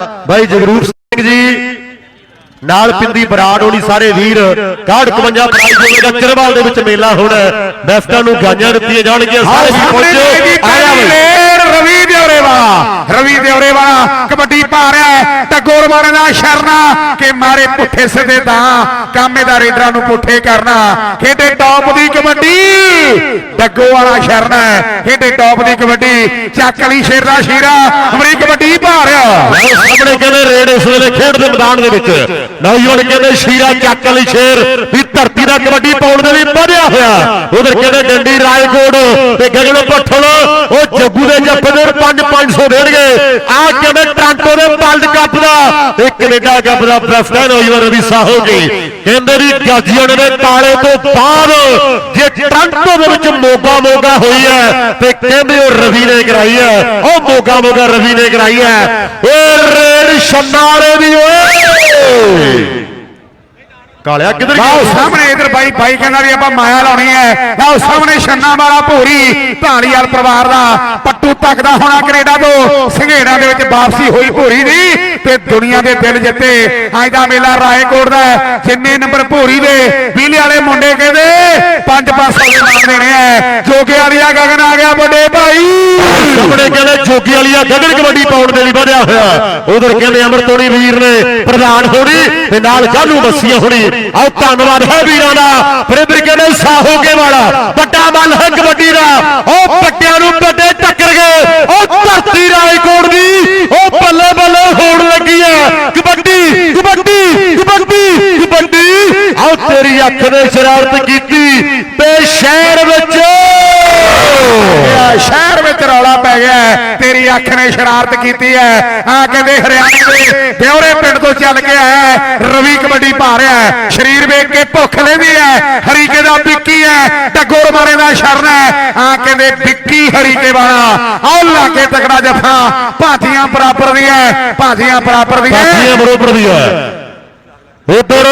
ਬਾਈ ਜਗਰੂਪ ਸਿੰਘ ਜੀ ਨਾਲ ਪਿੰਦੀ ਬਰਾੜ ਹੋਣੀ ਸਾਰੇ ਵੀਰ 51 ਪ੍ਰਾਈਜ਼ ਹੋਵੇਗਾ ਚਰਵਾਲ ਦੇ ਵਿੱਚ ਮੇਲਾ ਹੋਣਾ। ਬੈਸਟਾਂ ਨੂੰ ਗਾਈਆਂ ਦਿੱਤੀਆਂ ਜਾਣਗੀਆਂ ਸਾਰੇ ਪਹੁੰਚੋ ਆਇਆ ਬਈ ਵਾਲਾ, ਰਵੀ ਦਿਉਰੇ ਵਾਲਾ, ਕਬੱਡੀ ਪਾ ਰਿਹਾ ਹੈ ਟਗੋਰ ਮਾਰੇ ਦਾ ਸ਼ਰਨਾ, ਕਿ ਮਾਰੇ ਪੁੱਠੇ ਸਿੱਧੇ ਤਾਂ, ਕਾਮੇ ਦਾ ਰੇਡਰਾਂ ਨੂੰ ਪੁੱਠੇ ਕਰਨਾ, ਖੇਡੇ ਟੌਪ ਦੀ ਕਬੱਡੀ, ਡੱਗੋ ਵਾਲਾ ਸ਼ਰਨਾ ਖੇਡੇ ਟੌਪ ਦੀ ਕਬੱਡੀ, ਚੱਕ ਲਈ ਸ਼ੇਰ ਦਾ ਸ਼ੀਰਾ ਅਮਰੀ ਕਬੱਡੀ ਪਾ ਰਿਹਾ। ਲਓ ਸਾਹਮਣੇ ਕਹਿੰਦੇ ਰੇਡ ਇਸ ਵੇਲੇ ਖੇਡ ਦੇ ਮੈਦਾਨ ਦੇ ਵਿੱਚ। ਨੌਜਵਾਨ ਕਹਿੰਦੇ ਸ਼ੀਰਾ ਚੱਕ ਵਾਲੀ ਸ਼ੇਰ, ਵੀ ਧਰਤੀ ਦਾ ਕਬੱਡੀ ਪਾਉਣ ਦੇ ਲਈ ਵਧਿਆ ਹੋਇਆ। ਉਧਰ ਕਹਿੰਦੇ ਡੰਡੀ, ਰਾਏਕੋਟ ਤੇ ਗਗਨ ਭੱਠਲ, ਉਹ ਜੱਗੂ ਦੇ ਜੱਫੇ ਦੇ 5 500 ਦੇਣਗੇ। ਆ ਕਹਿੰਦੇ ਟ੍ਰਾਂਟੋ ਦੇ ਵਰਲਡ ਕੱਪ ਦਾ? ਤੇ ਕੈਨੇਡਾ ਕੱਪ ਦਾ ਪ੍ਰੈਸਟਾ ਨੌਜਵਾਨ ਰਵੀ ਸਾਹੋ ਕਹਿੰਦੇ ਵੀ ਗਾਜੀਆਂ ਦੇ ਤਾਲੇ ਤੋਂ ਬਾਅਦ ਜੇ ਟ੍ਰਾਂਟੋ ਦੇ ਵਿੱਚ ਮੋਗਾ ਮੋਗਾ ਹੋਈ ਹੈ, ਤੇ ਕਹਿੰਦੇ ਉਹ ਰਵੀ ਨੇ ਕਰਾਈ ਹੈ। ਉਹ ਮੋਗਾ ਮੋਗਾ ਰਵੀ ਨੇ ਕਰਾਈ ਹੈ। ਓਏ ਰੇਡ ਛੰਨਾਲੇ ਦੀ ਓਏ! ਕਾਲਿਆ ਕਿੱਧਰ ਲਓ ਸਾਹਮਣੇ ਇਧਰ ਬਾਈ ਬਾਈ ਕਹਿੰਦਾ ਵੀ ਆਪਾਂ ਮਾਇਆ ਲਾਉਣੀ ਹੈ। ਲਓ ਸਾਹਮਣੇ ਛੰਨਾ ਵਾਲਾ ਭੋਰੀ ਢਾਲੀਵਾਲ ਪਰਿਵਾਰ ਦਾ। ਪੱਟੂ ਤੱਕਦਾ ਹੋਣਾ ਕੈਨੇਡਾ ਤੋਂ। ਸੰਘੇੜਾ ਦੇ ਵਿੱਚ ਵਾਪਸੀ ਹੋਈ ਭੋਰੀ ਦੀ ਤੇ ਦੁਨੀਆ ਦੇ ਦਿਲ ਜਿੱਤੇ। ਅੱਜ ਦਾ ਮੇਲਾ ਰਾਏਕੋਟ ਦਾ। ਜਿੰਨੇ ਨੰਬਰ ਭੋਰੀ ਦੇ ਵੀਲੇ ਵਾਲੇ ਮੁੰਡੇ ਕਹਿੰਦੇ ਪੰਜ ਪਾਸੋਂ ਦੇ ਨਾਮ ਦੇਣੇ ਆ ਜੋਗੇ ਵਾਲੀਆ ਗਗਨ ਆ ਗਿਆ ਵੱਡੇ ਭਾਈ। ਸਾਹਮਣੇ ਕਹਿੰਦੇ ਜੋਗੀ ਵਾਲੀਆ ਗਗਨ ਕਬੱਡੀ ਪਾਉਣ ਦੇ ਲਈ ਵਧਿਆ ਹੋਇਆ। ਉਧਰ ਕਹਿੰਦੇ ਅਮਰਤੋਣੀ ਵੀਰ ਨੇ ਪ੍ਰਧਾਨ ਹੋਣੀ ਤੇ ਨਾਲ ਜਾਲੂ ਮੱਸੀਆਂ ਹੋਣੀ। ਆਓ ਧੰਨਵਾਦ ਹੈ ਵੀਰਾਂ ਦਾ। ਫਿਰ ਇਧਰ ਕਹਿੰਦੇ ਸਾਹੋਗੇ ਵਾਲਾ, ਵੱਡਾ ਮੱਲ ਹੈ ਕਬੱਡੀ ਦਾ। ਉਹ ਪੱਟਿਆਂ ਨੂੰ ਵੱਡੇ ਟੱਕਰ ਗਏ। ਉਹ ਧਰਤੀ ਰਾਏਕੋਟ ਦੀ, ਉਹ ਬੱਲੇ ਬੱਲੇ ਹੋਣ ਲੱਗੀ ਹੈ। ਕਬੱਡੀ ਕਬੱਡੀ ਕਬੱਡੀ ਕਬੱਡੀ। ਆਓ ਤੇਰੀ ਅੱਖ ਨੇ ਸ਼ਰਾਰਤ ਕੀਤੀ ਤੇ ਸ਼ਹਿਰ ਵਿੱਚ ਸ਼ਹਿਰ ਵਿੱਚ ਰੌਲਾ ਪੈ ਗਿਆ ਅੱਖ ਨੇ ਸ਼ਰਾਰਤ ਕੀਤੀ ਹੈ। ਆ ਕਹਿੰਦੇ ਹਰਿਆਣੇ ਦੇ ਦਿਉਰੇ ਪਿੰਡ ਤੋਂ ਚੱਲ ਕੇ ਆਇਆ ਰਵੀ ਕਬੱਡੀ ਪਾ ਰਿਹਾ ਹੈ। ਸਰੀਰ ਵੇਖ ਕੇ ਭੁੱਖ ਲੈਂਦੀ ਹੈ। ਹਰੀਕੇ ਦਾ ਵਿੱਕੀ ਹੈ। ਟੱਗੋਰ ਮਾਰੇ ਦਾ ਸ਼ਰਨ ਹੈ। ਆ ਕਹਿੰਦੇ ਵਿੱਕੀ ਹਰੀਕੇ ਵਾਲਾ। ਆਹ ਕੇ ਤਕੜਾ ਜਫਾ। ਭਾਤੀਆਂ ਬਰਾਬਰ ਦੀ ਹੈ। ਭਾਤੀਆਂ ਬਰਾਬਰ ਦੀ ਸਾਥੀਆਂ ਹੈ ਬਰੋਬਰ ਉਧਰ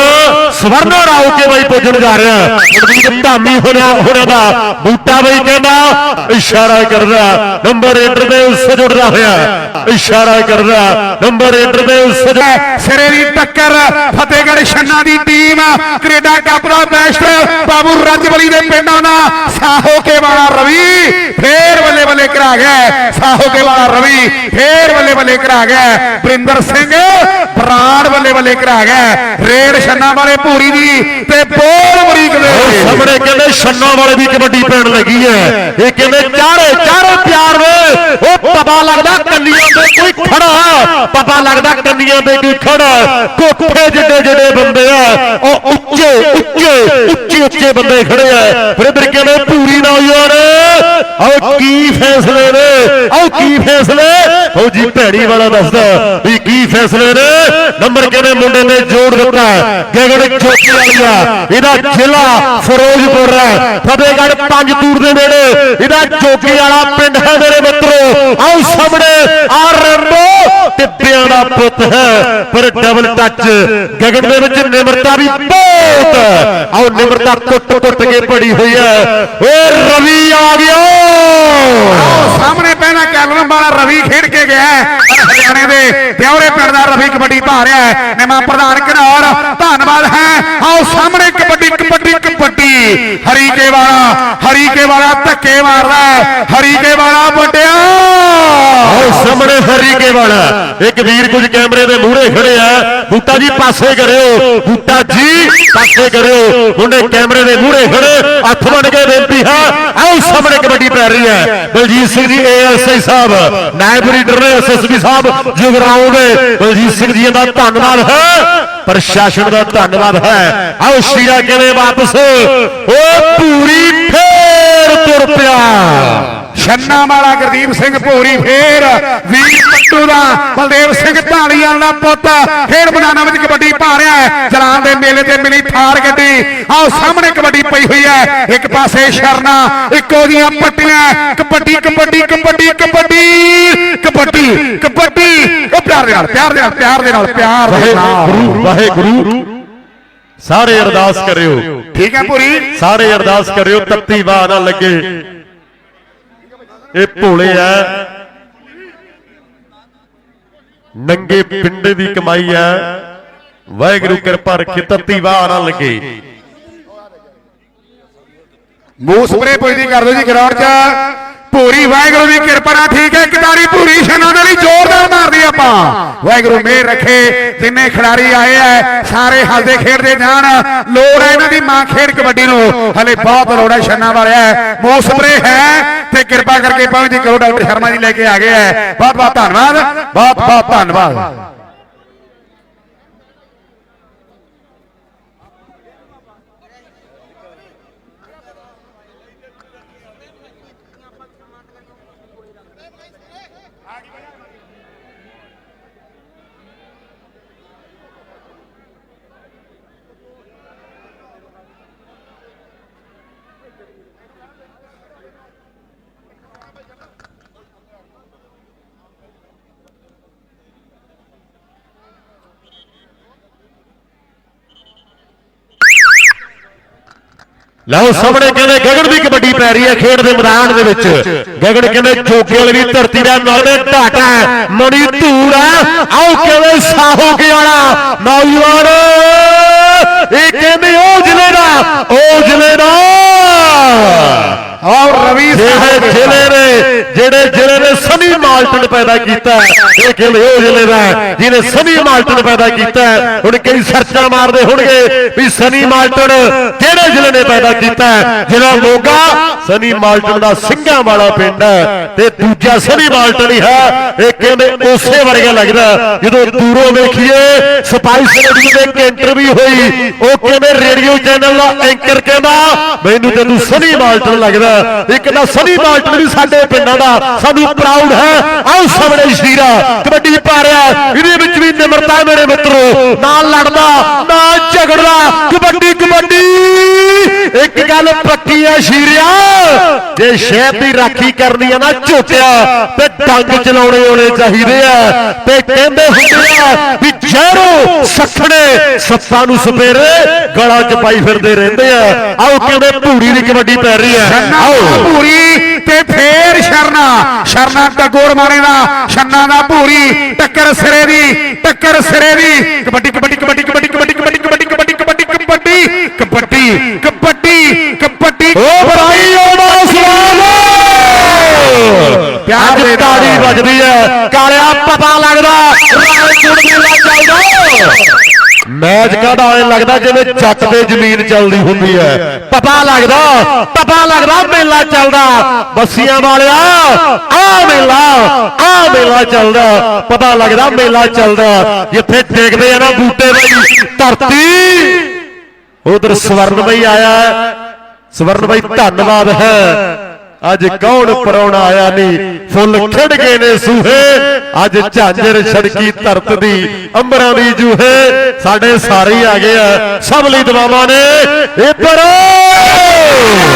ਸਵਰਨਾ ਰਾਉ ਕੇ ਬਈ ਪੁੱਜਣ ਜਾ ਰਿਹਾ ਮਨਦੀਪ ਧਾਮੀ ਹੋਣਾ ਹੋਣਾ ਦਾ। ਬੂਟਾ ਬਈ ਕਹਿੰਦਾ, ਇਸ਼ਾਰਾ ਕਰਦਾ ਨੰਬਰ ਇੰਟਰ ਦੇ ਉਸ ਜੁੜਦਾ ਹੋਇਆ। ਇਸ਼ਾਰਾ ਕਰਦਾ ਨੰਬਰ ਇੰਟਰ ਦੇ ਉਸ ਸਿਰੇ ਦੀ ਟੱਕਰ, ਫਤਿਹਗੜ੍ਹ ਛੰਨਾ ਦੀ ਟੀਮ, ਕੈਨੇਡਾ ਕੱਪ ਦਾ ਬੈਸਟ। ਬਾਬੂ ਰੱਜਵਲੀ ਦੇ ਪਿੰਡਾਂ ਦਾ ਸਾਹੋ ਕੇ ਵਾਲਾ ਰਵੀ ਫੇਰ ਬੱਲੇ ਬੱਲੇ ਕਰਾ ਗਿਆ। ਸਾਹੋ ਕੇ ਵਾਲਾ ਰਵੀ ਫੇਰ ਬੱਲੇ ਬੱਲੇ ਕਰਾ ਗਿਆ। ਬਰਿੰਦਰ ਸਿੰਘ, ਬਰਾੜ ਬੱਲੇ ਬੱਲੇ ਕਰਾ ਗਿਆ। ਰੇਡ ਛੰਨਾ ਵਾਲੇ ਭੂਰੀ ਦੀ ਤੇ ਬੋਲ ਅਮਰੀਕ ਦੇ। ਸਾਹਮਣੇ ਕਹਿੰਦੇ ਛੰਨਾ ਵਾਲੇ ਦੀ ਕਬੱਡੀ ਪੈਣ ਲੱਗੀ ਹੈ। ਇਹ ਕਹਿੰਦੇ ਚਾਰੇ ਚਾਰੇ ਪਿਆਰ ਵੇ। ਉਹ ਪਤਾ ਲੱਗਦਾ ਕੰਨੀਆਂ ਤੇ ਕੋਈ ਖੜਾ ਪਤਾ ਲੱਗਦਾ ਕੰਨੀਆਂ ਤੇ ਕੋਈ ਖੜਾ ਕੋਠੇ ਜਿੱਡੇ ਜਿੱਡੇ ਬੰਦੇ ਆ। ਉਹ ਉੱਚੇ ਉੱਚੇ ਉੱਚੇ ਉੱਚੇ ਬੰਦੇ ਖੜੇ ਆ। ਫਿਰ ਇਧਰ ਕਹਿੰਦੇ ਧੂਰੀ ਨਾ ਯਾਰ ਆਓ ਕੀ ਫੈਸਲੇ ਨੇ? ਆਓ ਕੀ ਫੈਸਲੇ? ਫੌਜੀ ਭੈੜੀ ਵਾਲਾ ਦੱਸਦਾ ਵੀ ਕੀ ਫੈਸਲੇ ਨੇ? ਨੰਬਰ ਕਹਿੰਦੇ ਮੁੰਡੇ ਚੋਕੀ ਵਾਲੀਆ ਇਹਦਾ ਜ਼ਿਲ੍ਹਾ ਫਿਰੋਜ਼ਪੁਰ ਹੈ। ਫਤਿਹਗੜ੍ਹ ਪੰਜ ਤੂਰ ਦੇ ਨੇੜੇ। ਇਹਦਾ ਜੋਗੀ ਵਾਲਾ ਪਿੰਡ ਹੈ ਮੇਰੇ ਮਿੱਤਰੋ। ਆਓ ਸਾਹਮਣੇ ਆ ਰੰਬੋ ਟਿੱਬਿਆਂ ਦਾ ਪੁੱਤ ਹੈ। ਪਰ ਡਬਲ ਟੱਚ ਗਗਨ ਦੇ ਵਿੱਚ ਨਿਮਰਤਾ ਵੀ ਬਹੁਤ। ਆਓ ਨਿਮਰਤਾ ਟੁੱਟ ਟੁੱਟ ਕੇ ਪੜੀ ਹੋਈ ਹੈ। ਓਏ ਰਵੀ ਆ ਗਿਆ। ਆਓ ਸਾਹਮਣੇ ਪਹਿਲਾਂ ਕੈਲਨ ਵਾਲਾ ਰਵੀ ਖੇਡ ਕੇ ਗਿਆ ਹਰਿਆਣੇ ਦੇ ਦਿਉਰੇ ਪਿੰਡ ਦਾ ਰਵੀ ਕਬੱਡੀ ਪਾ ਰਿਹਾ ਹੈ। ਨਿਮਾ ਪ੍ਰਧਾਨ ਘਨੌਰ ਧੰਨਵਾਦ ਹੈ। ਆਓ ਸਾਹਮਣੇ ਕਬੱਡੀ ਕਬੱਡੀ ਕਬੱਡੀ। ਹਰੀਕੇ ਵਾਲਾ ਹਰੀਕੇ ਵਾਲਾ ਧੱਕੇ ਮਾਰਦਾ ਹੈ। ਹਰੀਕੇ ਵਾਲਾ ਵੱਡਿਆ। ਆਓ ਸਾਹਮਣੇ ਹਰੀਕੇ ਵਾਲਾ। ਇੱਕ ਵੀਰ ਕੁਝ ਕੈਮਰੇ ਦੇ ਮੂਹਰੇ ਖੜੇ ਆ। ਬੂਟਾ ਜੀ ਪਾਸੇ ਕਰਿਓ। ਬੂਟਾ ਜੀ ਪਾਸੇ ਕਰਿਓ। ਮੁੰਡੇ ਕੈਮਰੇ ਦੇ ਮੂਹਰੇ ਖੜੇ। ਹੱਥ ਬੰਨ ਕੇ ਬੇਨਤੀ ਹੈ ਆਓ ਸਾਹਮਣੇ ਕਬੱਡੀ ਪੈ ਰਹੀ ਹੈ। ਬਲਜੀਤ ਸਿੰਘ ਜੀ ਏਐਸਆਈ ਸਾਹਿਬ ਨਾਇਬ ਰੀਡਰ ਨੇ ਐਸਐਸਬੀ ਸਾਹਿਬ ਜਗਰਾਉਂ ਦੇ। ਬਲਜੀਤ ਸਿੰਘ ਜੀ ਦਾ ਧੰਨਵਾਦ ਹੈ। ਪ੍ਰਸ਼ਾਸਨ ਦਾ ਧੰਨਵਾਦ ਹੈ। ਆਓ ਸ਼ੀਰਾ ਕਿਵੇਂ ਵਾਪਸ? ਓ ਪੂਰੀ ਛੰਨਾ ਵਾਲਾ ਗੁਰਦੀਪ ਸਿੰਘ ਭੋਰੀ ਫੇਰ ਵੀਰ ਪੱਟੂ ਦਾ ਬਲਦੇਵ ਸਿੰਘ ਢਾਲੀਵਾਲ ਦਾ ਪੁੱਤ ਖੇਡ ਮੈਦਾਨਾਂ ਵਿੱਚ ਕਬੱਡੀ ਪਾ ਰਿਹਾ ਹੈ। ਜਲਾਨ ਦੇ ਮੇਲੇ ਤੇ ਮਿਲੀ ਥਾਰ ਗੱਡੀ। ਆਓ ਸਾਹਮਣੇ ਕਬੱਡੀ ਪਈ ਹੋਈ ਹੈ। ਇੱਕ ਪਾਸੇ ਸ਼ਰਨਾ ਇੱਕੋ ਦੀਆਂ ਪੱਟੀਆਂ। ਕਬੱਡੀ ਕਬੱਡੀ ਕਬੱਡੀ ਕਬੱਡੀ ਕਬੱਡੀ ਕਬੱਡੀ। ਉਹ ਪਿਆਰ ਦੇ ਨਾਲ ਪਿਆਰ ਦੇ ਨਾਲ ਪਿਆਰ ਦੇ ਨਾਲ ਪਿਆਰ ਦੇ ਨਾਲ। ਵਾਹਿਗੁਰੂ। ਸਾਰੇ ਅਰਦਾਸ ਕਰਿਓ। ਠੀਕ ਹੈ ਭੋਰੀ? ਸਾਰੇ ਅਰਦਾਸ ਕਰਿਓ ਤੱਤੀ ਵਾਹ ਨਾ ਲੱਗੇ। ਇਹ ਭੋਲੇ ਆ ਨੰਗੇ ਪਿੰਡੇ ਦੀ ਕਮਾਈ ਹੈ ਵਾਹਿਗੁਰੂ ਕਿਰਪਾ ਰੱਖੇ ਤੱਤੀ ਵਾਹ ਨਾ ਲੱਗੇ। ਮੂੰਹ ਸਪਰੇ ਪੁੱਜਦੀ ਕਰ ਦਿਓ ਜੀ ਗਰਾਊਂਡ 'ਚ। ਪੂਰੀ ਵਾਹਿਗੁਰੂ ਦੀ ਕਿਰਪਾ ਨਾਲ ਠੀਕ ਹੈ ਕਿਦਾਰੀ ਪੂਰੀ ਸ਼ਨਾਂ ਦੇ ਲਈ ਜ਼ੋਰਦਾਰ ਆਪਾਂ। ਵਾਹਿਗੁਰੂ ਮਿਹਰ ਰੱਖੇ। ਜਿੰਨੇ ਖਿਡਾਰੀ ਆਏ ਐ, ਸਾਰੇ ਹੱਸਦੇ ਖੇਡਦੇ ਜਾਣ। ਲੋੜ ਹੈ ਇਹਨਾਂ ਦੀ ਮਾਂ ਖੇਡ ਕਬੱਡੀ ਨੂੰ। ਹਲੇ ਬਹੁਤ ਲੋੜ ਹੈ ਸ਼ਨਾਂ ਵਾਲਿਆ ਮੂੰਹ ਸਪਰੇ ਹੈ ਤੇ ਕਿਰਪਾ ਕਰਕੇ ਪਹੁੰਚ ਜੀ ਕਰੋ ਡਾਕਟਰ ਸ਼ਰਮਾ ਜੀ ਲੈ ਕੇ ਆ ਗਏ ਐ। ਬਹੁਤ ਬਹੁਤ ਧੰਨਵਾਦ। ਬਹੁਤ ਬਹੁਤ ਧੰਨਵਾਦ। ਲਓ ਸਾਹਮਣੇ ਕਹਿੰਦੇ ਗਗਨ ਦੀ ਕਬੱਡੀ ਪੈ ਰਹੀ ਹੈ ਖੇਡ ਦੇ ਮੈਦਾਨ ਦੇ ਵਿੱਚ। ਗਗਨ ਕਹਿੰਦੇ ਜੋਗੇ ਵਾਲੀ ਦੀ ਧਰਤੀ ਦਾ ਨਾਲੇ ਢਾਟਾ ਹੈ, ਮਣੀ ਧੂੜ ਹੈ। ਆਓ ਕਹਿੰਦੇ ਸਾਹੋ ਕੇ ਵਾਲਾ ਨੌਜਵਾਨ। ਇਹ ਕਹਿੰਦੇ ਉਹ ਜ਼ਿਲ੍ਹੇ ਦਾ ਉਹ ਜ਼ਿਲ੍ਹੇ ਦਾ। ਔਰ ਰਵੀ ਜਿਹੜੇ ਜ਼ਿਲ੍ਹੇ ਨੇ ਜਿਹੜੇ ਜ਼ਿਲ੍ਹੇ ਨੇ ਸਨੀ ਮਾਲਟਨ ਪੈਦਾ ਕੀਤਾ ਇਹ ਕਹਿੰਦੇ ਉਹ ਜ਼ਿਲ੍ਹੇ ਦਾ ਹੈ, ਜਿਹਨੇ ਸਨੀ ਮਾਲਟਨ ਪੈਦਾ ਕੀਤਾ। ਹੁਣ ਕਈ ਸਰਚਾਂ ਮਾਰਦੇ ਹੋਣਗੇ ਵੀ ਸਨੀ ਮਾਲਟਨ ਕਿਹੜੇ ਜ਼ਿਲ੍ਹੇ ਨੇ ਪੈਦਾ ਕੀਤਾ? ਜ਼ਿਲ੍ਹਾ ਮੋਗਾ ਸਨੀ ਮਾਲਟਨ ਦਾ ਸਿੰਘਾਂ ਵਾਲਾ ਪਿੰਡ ਹੈ ਤੇ ਦੂਜਾ ਸਨੀ ਮਾਲਟਨ ਹੀ ਹੈ ਇਹ ਕਹਿੰਦੇ ਉਸੇ ਵਰਗਾ ਲੱਗਦਾ। ਜਦੋਂ ਦੂਰੋਂ ਵੇਖੀਏ ਸਪਾਈਸ ਰੇਡੀਓ ਦੇ ਇੱਕ ਇੰਟਰਵਿਊ ਹੋਈ ਉਹ ਕਹਿੰਦੇ ਰੇਡੀਓ ਚੈਨਲ ਦਾ ਐਂਕਰ ਕਹਿੰਦਾ ਮੈਨੂੰ ਤੈਨੂੰ ਸਨੀ ਮਾਲਟਨ ਲੱਗਦਾ ਇੱਕ ਤਾਂ ਸਨੀ ਮਾਲਟਨ ਵੀ ਸਾਡੇ ਪਿੰਡਾਂ ਦਾ, ਸਾਨੂੰ ਪ੍ਰਾਊਡ ਹੈ। ਆਓ ਸਾਹਮਣੇ ਸ਼ੀਰਾ, ਕਬੱਡੀ ਪਾ ਰਿਹਾ ਇਹਦੇ ਵਿੱਚ ਵੀ ਨਿਮਰਤਾ ਮੇਰੇ ਮਿੱਤਰੋ। ਨਾ ਲੜਦਾ ਨਾ ਝਗੜਦਾ, ਕਬੱਡੀ ਕਬੱਡੀ। ਇੱਕ ਗੱਲ ਪੱਕੀ ਆ ਸ਼ੀਰਿਆ, ਜੇ ਸ਼ਹਿਰ ਦੀ ਰਾਖੀ ਕਰਨੀ ਆ ਨਾ ਝੋਟਿਆ, ਤੇ ਡੰਗ ਚਲਾਉਣੇ ਆਉਣੇ ਚਾਹੀਦੇ ਆ। ਤੇ ਕਹਿੰਦੇ ਹੁੰਦੇ ਆ ਵੀ ਜ਼ਹਿਰੋ ਸਖਣੇ ਸੱਤਾਂ ਨੂੰ ਸਪੇਰੇ ਗਲਾਂ 'ਚ ਪਾਈ ਫਿਰਦੇ ਰਹਿੰਦੇ ਆ ਆਓ ਕਹਿੰਦੇ ਭੂਰੀ ਦੀ ਕਬੱਡੀ ਪੈ ਰਹੀ ਹੈ ਆਓ ਭੂਰੀ ਤੇ ਫੇਰ ਸ਼ਰਨਾ ਸ਼ਰਨਾ ਟਗੋਰ ਮਾਰੇ ਦਾ ਛੰਨਾ ਦਾ ਭੂਰੀ ਟੱਕਰ ਸਿਰੇ ਦੀ ਟੱਕਰ ਸਿਰੇ ਦੀ ਕਬੱਡੀ ਕਬੱਡੀ ਕਬੱਡੀ ਕਬੱਡੀ ਕਬੱਡੀ ਕਬੱਡੀ ਕਬੱਡੀ ਕਬੱਡੀ ਕਬੱਡੀ ਕਬੱਡੀ ਕਬੱਡੀ ਕਬੱਡੀ ਕਬੱਡੀ ਓ ਭਾਈ ਓ ਮੁਸਲਮਾਨ ਪਿਆਰ ਦੇ। ਤਾੜੀ ਵੱਜਦੀ ਹੈ ਕਾਲਿਆ ਪਤਾ ਲੱਗਦਾ ਰਾਜਕੋਟ ਮੇਲਾ ਚੱਲਦਾ ਮੈਚ ਕਾਹਦਾ ਐ ਲੱਗਦਾ ਜਿਵੇਂ ਜੱਟ ਤੇ ਜ਼ਮੀਨ ਚੱਲਦੀ ਹੁੰਦੀ ਹੈ। ਪਤਾ ਲੱਗਦਾ ਪਤਾ ਲੱਗਦਾ ਮੇਲਾ ਚੱਲਦਾ। ਬੱਸੀਆਂ ਵਾਲਿਆ ਆ ਮੇਲਾ ਆ ਮੇਲਾ ਚੱਲਦਾ। ਪਤਾ ਲੱਗਦਾ ਮੇਲਾ ਚੱਲਦਾ। ਜਿੱਥੇ ਟੇਕਦੇ ਆ ਨਾ ਬੂਟੇ ਬਈ, ਧਰਤੀ। ਉਧਰ ਸਵਰਨ ਬਈ ਆਇਆ। ਸਵਰਨ ਬਈ ਧੰਨਵਾਦ ਹੈ। ਅੱਜ ਕੌਣ ਪਰੌਣਾ ਆਇਆ ਨਹੀਂ? ਫੁੱਲ ਖਿੜ ਗਏ ਨੇ ਸੂਹੇ। ਅੱਜ ਝਾਂਜਰ ਛੜਕੀ ਧਰਤ। ਦੀ ਅੰਬਰਾਂ ਦੀ ਜੂਹੇ। ਸਾਡੇ ਸਾਰੇ ਆ ਗਏ ਆ। ਸਭ ਲਈ ਦਵਾਵਾਂ ਨੇ। ਇੱਧਰ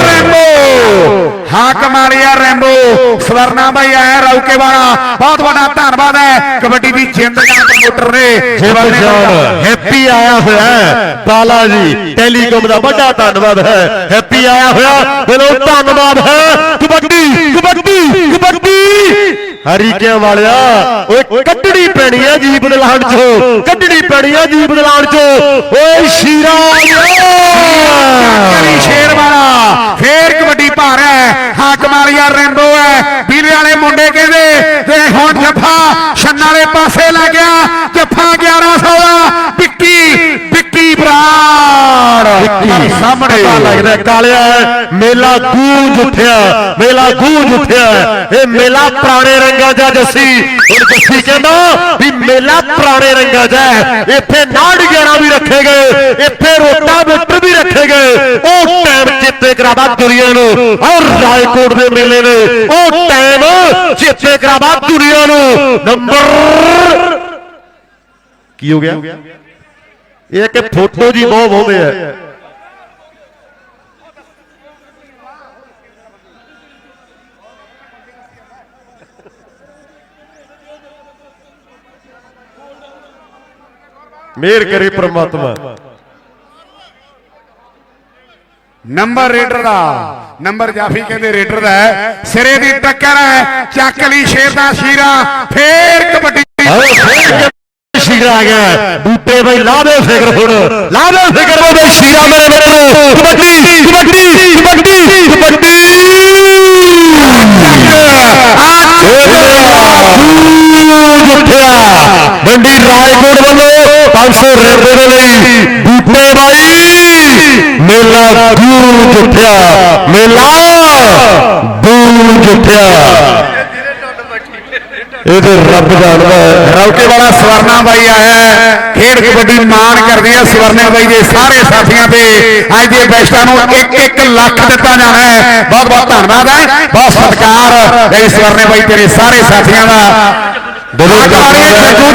ਰੈਂਬੋ। ਹਾਕ ਮਾਰਿਆ ਰੈਂਬੋ। ਸਵਰਨਾ ਬਾਈ ਆਇਆ ਰੌਕੇ ਵਾਲਾ। ਬਹੁਤ ਵੱਡਾ ਧੰਨਵਾਦ ਹੈ। ਕਬੱਡੀ ਦੀ ਜਿੰਦ ਜਾਨ ਪ੍ਰਮੋਟਰ ਨੇ। ਜੇਵਲ ਜਾਨ ਹੈਪੀ ਆਇਆ ਹੋਇਆ ਬਾਲਾ ਜੀ ਟੈਲੀਕਾਮ ਦਾ ਵੱਡਾ ਧੰਨਵਾਦ ਹੈ। ਹੈਪੀ ਆਇਆ ਹੋਇਆ। ਦਿਲੋਂ ਧੰਨਵਾਦ ਹੈ। ਕਬੱਡੀ ਕਬੱਡੀ ਕਬੱਡੀ। ਹਰੀਕਿਆਂ ਵਾਲਿਆ ਓਏ ਕੱਢਣੀ ਪੈਣੀ ਆ ਜੀਬ ਦਲਾਨ ਚੋਂ। ਕੱਢਣੀ ਪੈਣੀ ਆ ਜੀਬ ਦਲਾਨ ਚੋਂ। ਓਏ ਸ਼ੀਰਾ ਕਲੀ ਸ਼ੇਰ ਵਾਲਾ ਫੇਰ ਕਬੱਡੀ ਪਾ ਰਿਹਾ ਹੈ ਹਾਕ ਮਾਰਿਆ ਰੈਂਬੋ ਹੈ ਵੀਰੇ ਵਾਲੇ ਮੁੰਡੇ ਕਹਿੰਦੇ ਤੇ ਹੁਣ ਜੱਫਾ ਛੰਨਾ ਵਾਲੇ ਪਾਸੇ ਲੱਗ ਗਿਆ ਜੱਫਾ 1100 ਦਾ ਵਿੱਕੀ ਵਿੱਕੀ ਬਰਾੜ ਪਰ ਸਾਹਮਣੇ ਪਤਾ ਲੱਗਦਾ ਕਾਲਿਆ ਮੇਲਾ ਗੂੰਜ ਉੱਠਿਆ ਮੇਲਾ ਗੂੰਜ ਉੱਠਿਆ ਇਹ ਮੇਲਾ ਪੁਰਾਣੇ ਰੰਗਾਂ ਦਾ ਜੱਸੀ ਹੁਣ ਜੱਸੀ ਕਹਿੰਦਾ ਵੀ ਮੇਲਾ ਪੁਰਾਣੇ ਰੰਗਾਂ ਦਾ। ਇੱਥੇ ਨਾੜ ਗਿਆਰਾਂ ਵੀ ਰੱਖੇ ਗਏ ਇੱਥੇ ਰੋਟਾ ਬਿੱਟਰ ਵੀ ਰੱਖੇ ਗਏ। ਉਹ ਟਾਈਮ ਚੇਤੇ ਕਰਾਵਾ ਦੁਨੀਆ ਨੂੰ। ਔਰ ਰਾਏਕੋਟ ਦੇ ਮੇਲੇ ਨੇ। ਉਹ ਟਾਈਮ ਚੇਤੇ ਕਰਾਵਾ ਦੁਨੀਆ ਨੂੰ। ਨੰਬਰ ਕੀ ਹੋ ਗਿਆ? ਇਹ ਕਿ ਫੋਟੋ ਜੀ ਬਹੁਤ ਬਹੁੰਦੇ ਆ। ਮੇਰ ਕਰੇ ਪ੍ਰਮਾਤਮਾ। ਨੰਬਰ ਰੇਡਰ ਦਾ। ਨੰਬਰ ਜਾਫੀ ਕਹਿੰਦੇ ਰੇਡਰ ਦਾ ਸਿਰੇ ਦੀ ਟੱਕਰ ਹੈ। ਚੱਕ ਲਈ ਸ਼ੇਰ ਦਾ ਸ਼ੀਰਾ। ਫੇਰ ਕਬੱਡੀ। ਸ਼ੀਰਾ ਆ ਗਿਆ। ਬੂਟੇ ਬਈ ਲਾ ਦੇ ਫਿਕਰ ਹੁਣ। ਲਾ ਦੇ ਫਿਕਰ ਉਹ ਬਈ ਸ਼ੀਰਾ ਮੇਰੇ ਮਿੱਤਰੋ ਕਬੱਡੀ ਕਬੱਡੀ ਕਬੱਡੀ ਕਬੱਡੀ। ਜੁੱਠਿਆ ਮੰਡੀ ਰਾਜਕੋਟ 500 ਰੁਪਏ ਦੇ ਲਈ ਬੂਟੇ ਬਾਈ, ਮੇਲਾ ਦੂਰ ਜੁੱਠਿਆ ਮੇਲਾ ਦੂਰ ਜੁੱਠਿਆ ਇਹ ਰੱਬ ਜਾਣਦਾ ਰੌਕੇ ਵਾਲਾ ਸਵਰਨਾ ਬਾਈ ਆਇਆ ਹੈ। ਖੇਡ ਕਬੱਡੀ ਮਾਣ ਕਰਦੀ ਹੈ ਸਵਰਨਾ ਬਾਈ ਦੇ ਸਾਰੇ ਸਾਥੀਆਂ ਤੇ। ਅੱਜ ਦੇ ਬੈਸਟਾਂ ਨੂੰ 1-1 ਲੱਖ ਦਿੱਤਾ ਜਾਣਾ ਹੈ। ਬਹੁਤ ਬਹੁਤ ਧੰਨਵਾਦ ਹੈ। ਬਹੁਤ ਸਤਿਕਾਰ ਹੈ ਸਵਰਨੇ ਬਾਈ ਤੇਰੇ ਸਾਰੇ ਸਾਥੀਆਂ ਦਾ। ਦੇ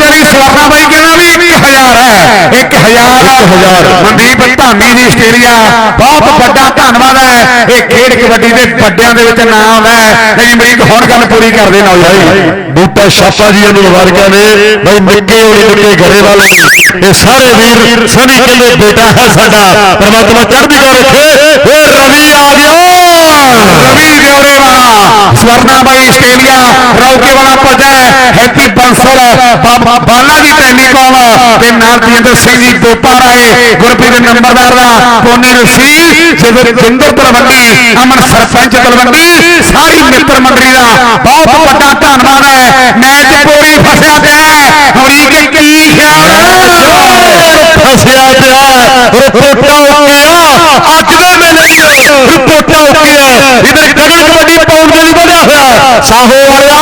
ਲਈ ਸਵਰਨਾ ਬਾਈ ਕਹਿੰਦਾ ਵੀ 1000 ਹੈ 1000 ਮਨਦੀਪ ਧਾਮੀ ਦੀ ਆਸਟ੍ਰੇਲੀਆ ਬਹੁਤ ਵੱਡਾ ਧੰਨਵਾਦ ਹੈ। ਇਹ ਖੇਡ ਕਬੱਡੀ ਦੇ ਵੱਡਿਆਂ ਦੇ ਵਿੱਚ ਨਾਮ ਹੈ। ਨਹੀਂ ਅਮਰੀਕ ਹੁਣ ਗੱਲ ਪੂਰੀ ਕਰਦੇ ਨਾ ਭਾਈ ਬੂਟਾ ਛਾਪਾ ਜੀ ਨੂੰ ਵਰਗਿਆਂ ਨੇ। ਬਈ ਨਿੱਕੇ ਹੋਣੀ ਨਿੱਕੇ ਘਰੇ ਵਾਲੇ। ਇਹ ਸਾਰੇ ਵੀਰ ਸਨੀ ਕਹਿੰਦੇ ਬੇਟਾ ਹੈ ਸਾਡਾ। ਪਰਮਾਤਮਾ ਚੜ੍ਹਦੀ ਕਲਾ ਰੱਖੇ। ਓਏ ਰਵੀ ਆ ਗਿਆ। ਰਵੀ ਦਿਉਰੇ ਵਾਲਾ ਸਵਰਨਾ ਬਾਈ ਆਸਟ੍ਰੇਲੀਆ ਰੌਕੇ ਵਾਲਾ ਪੱਜਾ ਹੈਪੀ ਬੰਸਲ ਬਾਬਾ ਬਾਲਾ ਤੇ ਨਾਲ ਤੇਂਦਰ ਸਿੰਘ ਜੀ ਦੋਪਾ ਰਾਏ ਗੁਰਪ੍ਰੀਤ ਨੰਬਰਦਾਰ ਦਾ ਪੋਨੇ ਰਸ਼ੀਦ ਜਿਵੇਂ ਜਿੰਦਰ ਤਲਵੰਡੀ ਅਮਨ ਸਰਪੰਚ ਤਲਵੰਡੀ ਸਾਰੀ ਮਿੱਤਰ ਮੰਡਲੀ ਦਾ ਬਹੁਤ ਵੱਡਾ ਧੰਨਵਾਦ ਹੈ ਮੈਚ ਪੂਰੀ ਫਸਿਆ ਪਿਆ ਹੈ ਅਮਰੀਕ ਕੀ ਖਿਆਲ ਫਸਿਆ ਪਿਆ ਰਿਪੋਰਟਾਂ ਉੱਕਿਆ ਅੱਜ ਦੇ ਮੇਲੇ ਰਿਪੋਰਟਾਂ ਉੱਕਿਆ ਇਧਰ ਗਗਨ ਕਬੱਡੀ ਪਾਉਣ ਦੇ ਲਈ ਵਧਿਆ ਹੋਇਆ ਸਾਹੋ ਵਾਲਿਆ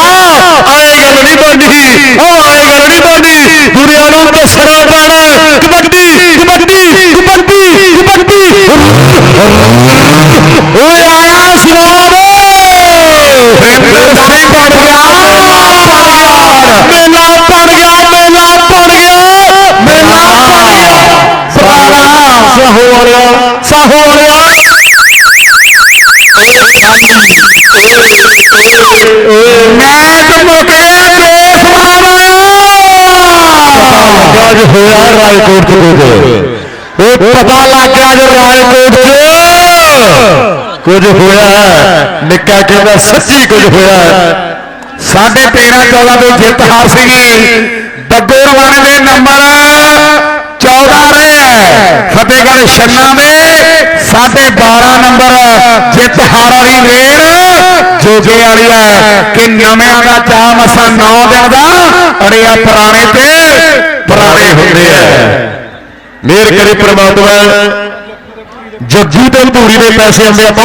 ਆਏ ਗੱਲ ਨਹੀਂ ਬਣਨੀ ਉਹ ਆਏ ਗੱਲ ਨਹੀਂ ਬਣਨੀ ਦੁਨੀਆ ਨੂੰ ਦੱਸਣਾ ਪੈਣਾ ਕਬੱਡੀ ਕਬੱਡੀ ਕਬੱਡੀ ਕਬੱਡੀ ਓਏ ਆਇਆ ਸਵਾਦ ਦਸਵੀਂ ਪੜ ਗਿਆ ਮੇਲਾ ਬਣ ਗਿਆ ਮੇਲਾ ਬਣ ਗਿਆ ਮੇਲਾ ਬਣ ਗਿਆ ਸਾਹੋ ਵਾਲਿਆ ਸਾਹੋ ਵਾਲਿਆ ਮੈਚ ਮੁੱਕ ਗਿਆ ਕੇਸ ਮਾਰਿਆ ਅੱਜ ਹੋਇਆ ਰਾਜਕੋਟ ਚ ਪਤਾ ਲੱਗ ਗਿਆ ਜੋ ਰਾਜਕੋਟ ਚ ਕੁਝ ਹੋਇਆ ਹੈ। ਨਿੱਕਾ ਕਹਿੰਦਾ, ਸੱਚੀ ਕੁਝ ਹੋਇਆ ਹੈ। ਸਾਢੇ 13 14 ਤੋਂ ਜਿੱਤ ਹਾਰ ਸੀਗੀ ਰਵਾਣੇ ਦੇ ਨੰਬਰ 14 ਰਹੇ ਹੈ। ਫਤਿਹਗੜ੍ਹ ਛੰਨਾ ਦੇ ਸਾਢੇ 12 ਨੰਬਰ ਜਿੱਤ ਹਾਰ ਵਾਲੀ ਰੇਡ ਜੋਗੇ ਵਾਲੀ ਹੈ ਕਿ ਨਵਿਆਂ ਦਾ ਚਾਹ ਮਸਾ 9 ਦਿਨ ਦਾ, ਅੜਿਆ ਪੁਰਾਣੇ ਤੇ ਪੁਰਾਣੇ ਹੁੰਦੇ ਆ। ਮੇਰ ਕਰੇ ਪ੍ਰਮਾਤਮਾ ਜੱਜੂ ਤੇ ਧੂਰੀ ਦੇ ਪੈਸੇ ਆਉਂਦੇ ਆ ਬਹੁਤ